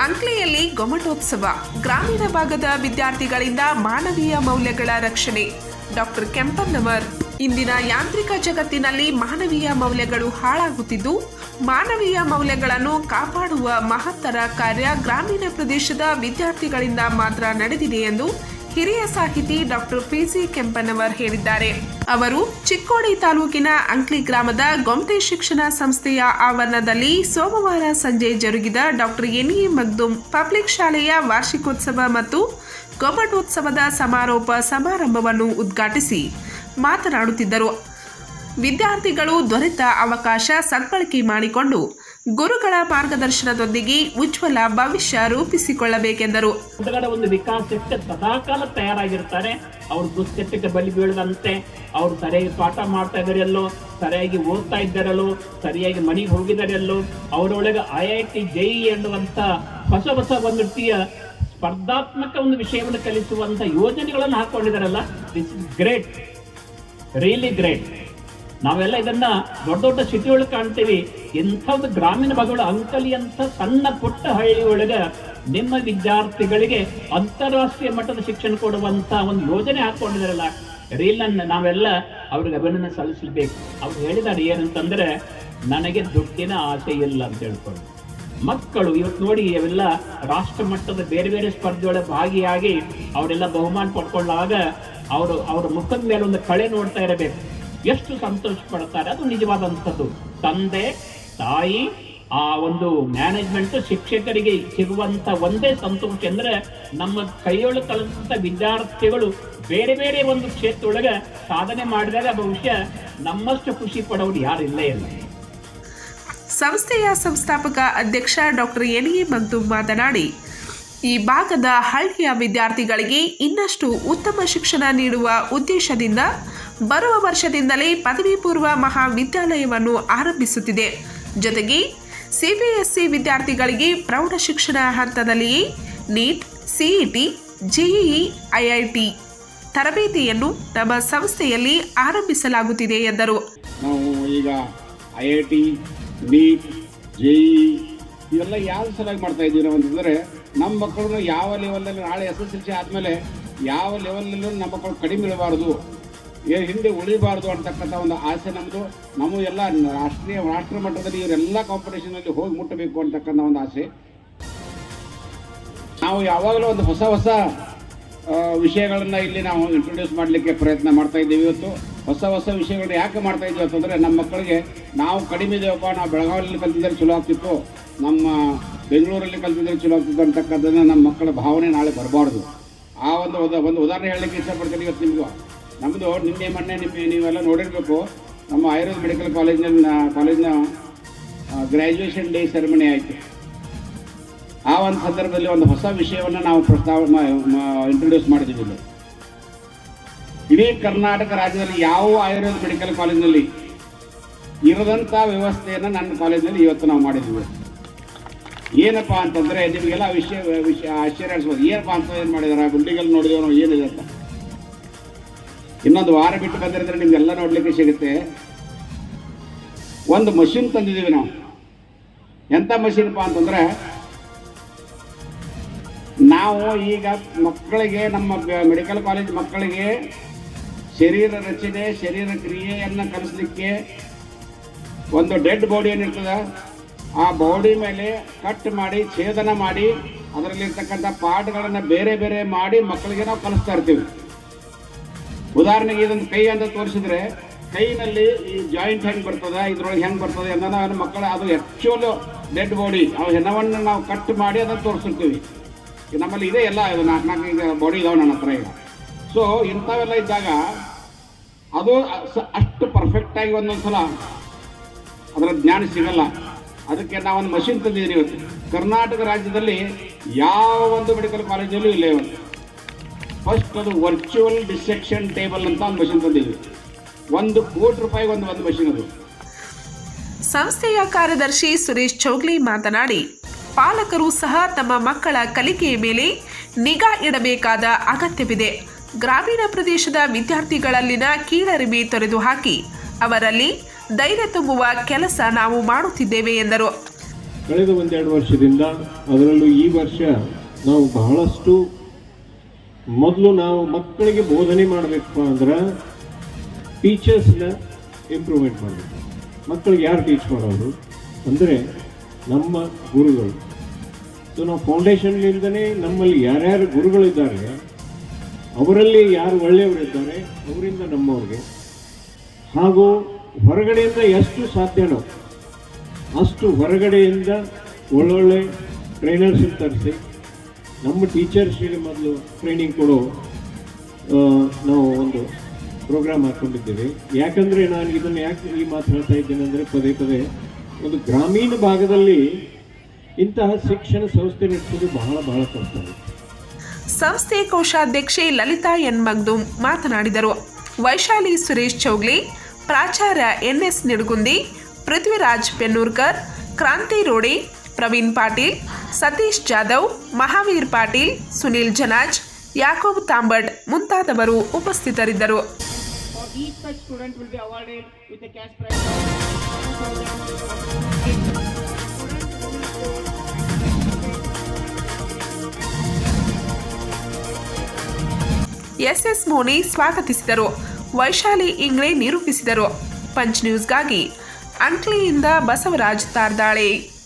ಅಂಕ್ಲಿಯಲ್ಲಿ ಗೊಮಟೋತ್ಸವ ಗ್ರಾಮೀಣ ಭಾಗದ ವಿದ್ಯಾರ್ಥಿಗಳಿಂದ ಮಾನವೀಯ ಮೌಲ್ಯಗಳ ರಕ್ಷಣೆ. ಡಾಕ್ಟರ್ ಕೆಂಪನ್ನವರ್ ಇಂದಿನ ಯಾಂತ್ರಿಕ ಜಗತ್ತಿನಲ್ಲಿ ಮಾನವೀಯ ಮೌಲ್ಯಗಳು ಹಾಳಾಗುತ್ತಿದ್ದು, ಮಾನವೀಯ ಮೌಲ್ಯಗಳನ್ನು ಕಾಪಾಡುವ ಮಹತ್ತರ ಕಾರ್ಯ ಗ್ರಾಮೀಣ ಪ್ರದೇಶದ ವಿದ್ಯಾರ್ಥಿಗಳಿಂದ ಮಾತ್ರ ನಡೆದಿದೆ ಎಂದು ಹಿರಿಯ ಸಾಹಿತಿ ಡಾಕ್ಟರ್ ಪಿಸಿ ಕೆಂಪನವರ್ ಹೇಳಿದ್ದಾರೆ. ಅವರು ಚಿಕ್ಕೋಡಿ ತಾಲೂಕಿನ ಅಂಕ್ಲಿ ಗ್ರಾಮದ ಗೊಂಬೆ ಶಿಕ್ಷಣ ಸಂಸ್ಥೆಯ ಆವರಣದಲ್ಲಿ ಸೋಮವಾರ ಸಂಜೆ ಜರುಗಿದ ಡಾಕ್ಟರ್ ಎನ್ಇ ಮಗ್ದುಮ್ ಪಬ್ಲಿಕ್ ಶಾಲೆಯ ವಾರ್ಷಿಕೋತ್ಸವ ಮತ್ತು ಗೊಬ್ಬಟೋತ್ಸವದ ಸಮಾರೋಪ ಸಮಾರಂಭವನ್ನು ಉದ್ಘಾಟಿಸಿ ಮಾತನಾಡುತ್ತಿದ್ದರು. ವಿದ್ಯಾರ್ಥಿಗಳು ದೊರೆತ ಅವಕಾಶ ಸದ್ಬಳಕೆ ಮಾಡಿಕೊಂಡು ಗುರುಗಳ ಮಾರ್ಗದರ್ಶನದೊಂದಿಗೆ ಉಜ್ವಲ ಭವಿಷ್ಯ ರೂಪಿಸಿಕೊಳ್ಳಬೇಕೆಂದರು. ಒಂದು ವಿಕಾಸಕ್ಕೆ ಸದಾಕಾಲ ತಯಾರಾಗಿರ್ತಾರೆ. ಅವ್ರು ದುಶ್ಚಟಕ್ಕೆ ಬಲಿ ಬೀಳದಂತೆ, ಅವ್ರು ಸರಿಯಾಗಿ ಪಾಠ ಮಾಡ್ತಾ ಇದ್ದಾರೆಲ್ಲೋ, ಸರಿಯಾಗಿ ಓದ್ತಾ ಇದ್ದಾರಲ್ಲೋ, ಸರಿಯಾಗಿ ಮನೆಗೆ ಹೋಗಿದ್ದಾರೆಲ್ಲೋ, ಅವರೊಳಗೆ ಐ ಐ ಟಿ, ಜೈ ಎನ್ನುವಂತ ಹೊಸ ಹೊಸ ಒಂದು ರೀತಿಯ ಸ್ಪರ್ಧಾತ್ಮಕ ಒಂದು ವಿಷಯವನ್ನು ಕಲಿಸುವಂತ ಯೋಜನೆಗಳನ್ನು ಹಾಕೊಂಡಿದಾರಲ್ಲ this is great really great ನಾವೆಲ್ಲ ಇದನ್ನ ದೊಡ್ಡ ದೊಡ್ಡ ಸಿಟಿ ಒಳಗೆ ಕಾಣ್ತೀವಿ. ಇಂಥದ್ದು ಗ್ರಾಮೀಣ ಭಾಗಗಳ ಅಂಕಲಿ ಅಂತ ಸಣ್ಣ ಪುಟ್ಟ ಹಳ್ಳಿ ಒಳಗ ನಿಮ್ಮ ವಿದ್ಯಾರ್ಥಿಗಳಿಗೆ ಅಂತಾರಾಷ್ಟ್ರೀಯ ಮಟ್ಟದ ಶಿಕ್ಷಣ ಕೊಡುವಂತ ಒಂದು ಯೋಜನೆ ಹಾಕೊಂಡಿದಾರಲ್ಲ ರೀಲ್ ನಾವೆಲ್ಲ ಅವ್ರಿಗೆ ಅಭಿನಂದನೆ ಸಲ್ಲಿಸಬೇಕು. ಅವ್ರು ಹೇಳಿದ್ದಾರೆ ಏನಂತಂದ್ರೆ, ನನಗೆ ದುಡ್ಡಿನ ಆಸೆ ಇಲ್ಲ ಅಂತ ಹೇಳ್ಕೊಂಡು. ಮಕ್ಕಳು ಇವತ್ತು ನೋಡಿ ಅವೆಲ್ಲ ರಾಷ್ಟ್ರ ಮಟ್ಟದ ಬೇರೆ ಬೇರೆ ಸ್ಪರ್ಧೆಗಳ ಭಾಗಿಯಾಗಿ ಅವರೆಲ್ಲ ಬಹುಮಾನ ಪಡ್ಕೊಂಡಾಗ ಅವರು ಅವರ ಮುಖದ ಮೇಲೆ ಒಂದು ಕಳೆ ನೋಡ್ತಾ ಇರಬೇಕು. ಎಷ್ಟು ಸಂತೋಷ ಪಡ್ತಾರೆ ಅದು ನಿಜವಾದಂಥದ್ದು. ತಂದೆ, ತಾಯಿ, ಆ ಒಂದು ಮ್ಯಾನೇಜ್ಮೆಂಟ್ ಶಿಕ್ಷಕರಿಗೆ ಸಿಗುವಂತ ಒಂದೇ ಸಂತೋಷ ಅಂದ್ರೆ ನಮ್ಮ ಕೈಯೊಳಗೆ ಕಲಿತ ವಿದ್ಯಾರ್ಥಿಗಳು ಬೇರೆ ಬೇರೆ ಒಂದು ಕ್ಷೇತ್ರದೊಳಗೆ ಸಾಧನೆ ಮಾಡಿದಾಗ ಬಹುಶಃ ನಮ್ಮಷ್ಟು ಖುಷಿ ಪಡೋರು ಯಾರು ಇಲ್ಲೇ ಸಂಸ್ಥೆಯ ಸಂಸ್ಥಾಪಕ ಅಧ್ಯಕ್ಷ ಡಾಕ್ಟರ್ ಎನ್ ಮಗ್ದುಮ್ ಮಾತನಾಡಿ ಈ ಭಾಗದ ಹಳ್ಳಿಯ ವಿದ್ಯಾರ್ಥಿಗಳಿಗೆ ಇನ್ನಷ್ಟು ಉತ್ತಮ ಶಿಕ್ಷಣ ನೀಡುವ ಉದ್ದೇಶದಿಂದ ಬರುವ ವರ್ಷದಿಂದಲೇ ಪದವಿ ಪೂರ್ವ ಮಹಾವಿದ್ಯಾಲಯವನ್ನು ಆರಂಭಿಸುತ್ತಿದೆ. ಜೊತೆಗೆ ಸಿಬಿಎಸ್ಇ ವಿದ್ಯಾರ್ಥಿಗಳಿಗೆ ಪ್ರೌಢ ಶಿಕ್ಷಣ ಹಂತದಲ್ಲಿಯೇ ನೀಟ್ ಸಿಇಟಿ ಜೆಇಇ ಐಐಟಿ ತರಬೇತಿಯನ್ನು ನಮ್ಮ ಸಂಸ್ಥೆಯಲ್ಲಿ ಆರಂಭಿಸಲಾಗುತ್ತಿದೆ ಎಂದರು. ನಾವು ಈಗ I I T, NEET JEE ಇವೆಲ್ಲ ಯಾವ ಸಲುವಾಗಿ ಮಾಡ್ತಾ ಇದ್ದೀವಿ ನಾವು ಅಂತಂದರೆ ನಮ್ಮ ಮಕ್ಕಳನ್ನ ಯಾವ ಲೆವೆಲಲ್ಲಿ ನಾಳೆ ಎಸ್ ಎಸ್ ಎಲ್ ಸಿ ಆದಮೇಲೆ ಯಾವ ಲೆವೆಲಲ್ಲೂ ನಮ್ಮ ಮಕ್ಕಳು ಕಡಿಮೆ ಇರಬಾರ್ದು, ಏ, ಹಿಂದೆ ಉಳಿಬಾರ್ದು ಅಂತಕ್ಕಂಥ ಒಂದು ಆಸೆ ನಮ್ಮದು ನಮ್ಮ ಎಲ್ಲ ರಾಷ್ಟ್ರೀಯ ರಾಷ್ಟ್ರ ಮಟ್ಟದಲ್ಲಿ ಇವರೆಲ್ಲ ಕಾಂಪಿಟೇಷನಲ್ಲಿ ಹೋಗಿ ಮುಟ್ಟಬೇಕು ಅಂತಕ್ಕಂಥ ಒಂದು ಆಸೆ. ನಾವು ಯಾವಾಗಲೂ ಒಂದು ಹೊಸ ಹೊಸ ವಿಷಯಗಳನ್ನು ಇಲ್ಲಿ ನಾವು ಇಂಟ್ರೊಡ್ಯೂಸ್ ಮಾಡಲಿಕ್ಕೆ ಪ್ರಯತ್ನ ಮಾಡ್ತಾ ಇದ್ದೀವಿ ಇವತ್ತು. ಹೊಸ ಹೊಸ ವಿಷಯಗಳನ್ನ ಯಾಕೆ ಮಾಡ್ತಾ ಇದ್ದೀವಿ ಅಂತಂದರೆ ನಮ್ಮ ಮಕ್ಕಳಿಗೆ ನಾವು ಕಡಿಮೆ ಇದೇವಪ್ಪ ನಾವು ಬೆಳಗಾವಿಯಲ್ಲಿ ಕಲ್ತಿದ್ರೆ ಚಲೋ ಆಗ್ತಿತ್ತು. ನಮ್ಮ ಬೆಂಗಳೂರಲ್ಲಿ ಕಲ್ತಿದ್ರೆ ಚಲೋ ಆಗ್ತಿತ್ತು ಅಂತಕ್ಕಂಥದ್ದನ್ನ ನಮ್ಮ ಮಕ್ಕಳ ಭಾವನೆ ನಾಳೆ ಬರಬಾರ್ದು. ಆ ಒಂದು ಒಂದು ಉದಾಹರಣೆ ಹೇಳಲಿಕ್ಕೆ ಇಷ್ಟಪಡ್ತೀನಿ ಇವತ್ತು ನಿಮಗೂ. ನಮ್ಮದು ನಿನ್ನೆ, ಮೊನ್ನೆ ನಿಮ್ಮ ನೀವೆಲ್ಲ ನೋಡಿರಬೇಕು, ನಮ್ಮ ಆಯುರ್ವೇದ ಮೆಡಿಕಲ್ ಕಾಲೇಜಿನ ಕಾಲೇಜಿನ ಗ್ರ್ಯಾಜುಯೇಷನ್ ಡೇ ಸೆರೆಮನಿ ಆಯಿತು. ಆ ಒಂದು ಸಂದರ್ಭದಲ್ಲಿ ಒಂದು ಹೊಸ ವಿಷಯವನ್ನು ನಾವು ಪ್ರಸ್ತಾವ ಇಂಟ್ರೊಡ್ಯೂಸ್ ಮಾಡಿದ್ದೀವಿ ಇಡೀ ಕರ್ನಾಟಕ ರಾಜ್ಯದಲ್ಲಿ ಯಾವ ಆಯುರ್ವೇದ ಮೆಡಿಕಲ್ ಕಾಲೇಜಿನಲ್ಲಿ ಇರದಂಥ ವ್ಯವಸ್ಥೆಯನ್ನು ನನ್ನ ಕಾಲೇಜಿನಲ್ಲಿ ಇವತ್ತು ನಾವು ಮಾಡಿದ್ದೀವಿ. ಏನಪ್ಪಾ ಅಂತಂದ್ರೆ ನಿಮಗೆಲ್ಲ ವಿಷಯ ವಿಷಯ ಆಶ್ಚರ್ಯ ಅನ್ಸ್ಬೋದು. ಏನಪ್ಪಾ ಅಂತ ಏನು ಮಾಡಿದಾರೆ? ಬಿಲ್ಡಿಂಗಲ್ಲಿ ನೋಡಿದೆವು ನಾವು, ಏನಿದೆ ಅಂತ. ಇನ್ನೊಂದು ವಾರ ಬಿಟ್ಟು ಬಂದಿರಿದ್ರೆ ನಿಮ್ಗೆಲ್ಲ ನೋಡ್ಲಿಕ್ಕೆ ಸಿಗುತ್ತೆ. ಒಂದು ಮಷಿನ್ ತಂದಿದ್ದೀವಿ ನಾವು. ಎಂಥ ಮಷೀನ್ಪಾ ಅಂತಂದ್ರೆ, ನಾವು ಈಗ ಮಕ್ಕಳಿಗೆ, ನಮ್ಮ ಮೆಡಿಕಲ್ ಕಾಲೇಜ್ ಮಕ್ಕಳಿಗೆ ಶರೀರ ರಚನೆ, ಶರೀರ ಕ್ರಿಯೆಯನ್ನು ಕಲಿಸಲಿಕ್ಕೆ ಒಂದು ಡೆಡ್ ಬಾಡಿ ಏನಿರ್ತದೆ, ಆ ಬಾಡಿ ಮೇಲೆ ಕಟ್ ಮಾಡಿ, ಛೇದನ ಮಾಡಿ, ಅದರಲ್ಲಿರ್ತಕ್ಕಂಥ ಪಾಠಗಳನ್ನು ಬೇರೆ ಬೇರೆ ಮಾಡಿ ಮಕ್ಕಳಿಗೆ ನಾವು ಕಲಿಸ್ತಾ ಇರ್ತೀವಿ. ಉದಾಹರಣೆಗೆ ಇದೊಂದು ಕೈ ಅಂತ ತೋರಿಸಿದ್ರೆ, ಕೈನಲ್ಲಿ ಈ ಜಾಯಿಂಟ್ ಹೆಂಗೆ ಬರ್ತದೆ, ಇದ್ರೊಳಗೆ ಹೆಂಗೆ ಬರ್ತದೆ ನಾವು ಮಕ್ಕಳ, ಅದು ಆ್ಯಕ್ಚುಲ್ ಡೆಡ್ ಬಾಡಿ, ಆ ಹೆಣವನ್ನು ನಾವು ಕಟ್ ಮಾಡಿ ಅದನ್ನು ತೋರಿಸಿರ್ತೀವಿ. ನಮ್ಮಲ್ಲಿ ಇದೆ ಎಲ್ಲ, ಇದು ನಾಲ್ಕು ನಾಲ್ಕು ಬಾಡಿ ಇದಾವೆ ನನ್ನ ಹತ್ರ ಈಗ. ಸೊ ಇಂಥವೆಲ್ಲ ಇದ್ದಾಗ ಅದು ಅಷ್ಟು ಪರ್ಫೆಕ್ಟಾಗಿ ಒಂದೊಂದು ಸಲ ಅದರ ಜ್ಞಾನ ಸಿಗಲ್ಲ. ಅದಕ್ಕೆ ನಾವೊಂದು ಮಷಿನ್ ತಂದಿದ್ದೀನಿ ಇವತ್ತು. ಕರ್ನಾಟಕ ರಾಜ್ಯದಲ್ಲಿ ಯಾವ ಒಂದು ಮೆಡಿಕಲ್ ಕಾಲೇಜಲ್ಲೂ ಇಲ್ಲ ಇವತ್ತು. ಫಸ್ಟ್ ಅದು ವರ್ಚುವಲ್ ಡಿಸೆಕ್ಷನ್ ಟೇಬಲ್ ಅಂತ ಒಂದು ಮಷಿನ್ ತಂದಿದ್ವಿ. ಒಂದು ಕೋಟಿ ರೂಪಾಯಿಗೆ ಒಂದು ಒಂದು ಮಷಿನ್ ಅದು. ಸಂಸ್ಥೆಯ ಕಾರ್ಯದರ್ಶಿ ಸುರೇಶ್ ಚೌಗ್ಲಿ ಮಾತನಾಡಿ, ಪಾಲಕರು ಸಹ ತಮ್ಮ ಮಕ್ಕಳ ಕಲಿಕೆಯ ಮೇಲೆ ನಿಗಾ ಇಡಬೇಕಾದ ಅಗತ್ಯವಿದೆ. ಗ್ರಾಮೀಣ ಪ್ರದೇಶದ ವಿದ್ಯಾರ್ಥಿಗಳಲ್ಲಿನ ಕೀಳರಿಮೆ ತೊರೆದು ಹಾಕಿ, ಅವರಲ್ಲಿ ಧೈರ್ಯ ತುಂಬುವ ಕೆಲಸ ನಾವು ಮಾಡುತ್ತಿದ್ದೇವೆ ಎಂದರು. ಕಳೆದ ಒಂದೆರಡು ವರ್ಷದಿಂದ ಅದರಲ್ಲೂ ಈ ವರ್ಷ ನಾವು ಬಹಳಷ್ಟು ಮೊದಲು ನಾವು ಮಕ್ಕಳಿಗೆ ಬೋಧನೆ ಮಾಡಬೇಕು ಅಂದ್ರೆ ಟೀಚರ್ಸ್ನ ಇಂಪ್ರೂವ್ಮೆಂಟ್ ಮಾಡಬೇಕು. ಮಕ್ಕಳಿಗೆ ಯಾರು ಟೀಚ್ ಮಾಡೋದು ಅಂದರೆ ನಮ್ಮ ಗುರುಗಳು. ಸೊ ನಾವು ಫೌಂಡೇಶನ್ನಿಂದನೇ ನಮ್ಮಲ್ಲಿ ಯಾರ್ಯಾರು ಗುರುಗಳಿದ್ದಾರೆ ಅವರಲ್ಲಿ ಯಾರು ಒಳ್ಳೆಯವರಿದ್ದಾರೆ? ಅವರಿಂದ ನಮ್ಮವ್ರಿಗೆ. ಹಾಗೂ ಹೊರಗಡೆಯಿಂದ ಎಷ್ಟು ಸಾಧ್ಯನೋ, ಅಷ್ಟು ಹೊರಗಡೆಯಿಂದ ಒಳ್ಳೊಳ್ಳೆ ಟ್ರೈನರ್ಸ್ ತರಿಸಿ, ನಮ್ಮ ಟೀಚರ್ಸ್ಗೆ ಮೊದಲು ಟ್ರೈನಿಂಗ್ ಕೊಡೋ ನಾವು ಒಂದು ಪ್ರೋಗ್ರಾಮ್ ಹಾಕ್ಕೊಂಡಿದ್ದೀವಿ ಯಾಕಂದರೆ ನಾನು ಇದನ್ನು ಯಾಕೆ ಈ ಮಾತು ಹೇಳ್ತಾ ಇದ್ದೇನೆ ಅಂದರೆ ಪದೇ ಪದೇ ಒಂದು ಗ್ರಾಮೀಣ ಭಾಗದಲ್ಲಿ ಇಂತಹ ಶಿಕ್ಷಣ ಸಂಸ್ಥೆ ನಡೆಸೋದು ಬಹಳ ಬಹಳ ಕಷ್ಟ ಆಗುತ್ತೆ. ಸಂಸ್ಥೆ ಕೋಶಾಧ್ಯಕ್ಷೆ ಲಲಿತಾ ಎನ್ ಮಗ್ದುಮ್ ಮಾತನಾಡಿದರು. ವೈಶಾಲಿ ಸುರೇಶ್ ಚೌಗ್ಲಿ, ಪ್ರಾಚಾರ್ಯ ಎನ್ಎಸ್ ನಿಡುಗುಂದಿ, ಪೃಥ್ವಿರಾಜ್ ಪೆನ್ನೂರ್ಕರ್, ಕ್ರಾಂತಿ ರೋಡಿ, ಪ್ರವೀಣ್ ಪಾಟೀಲ್, ಸತೀಶ್ ಜಾಧವ್, ಮಹಾವೀರ್ ಪಾಟೀಲ್, ಸುನೀಲ್ ಜನಾಜ್, ಯಾಕೋಬ್ ತಾಂಬಟ್ ಮುಂತಾದವರು ಉಪಸ್ಥಿತರಿದ್ದರು. ಎಸ್ ಎಸ್ ಮೋನಿ ಸ್ವಾಗತಿಸಿದರು. ವೈಶಾಲಿ ಇಂಗ್ಲೆ ನಿರೂಪಿಸಿದರು. ಪಂಚ್ ನ್ಯೂಸ್ಗಾಗಿ ಅಂಕ್ಲಿಯಿಂದ ಬಸವರಾಜ್ ತಾರ್ದಾಳೆ.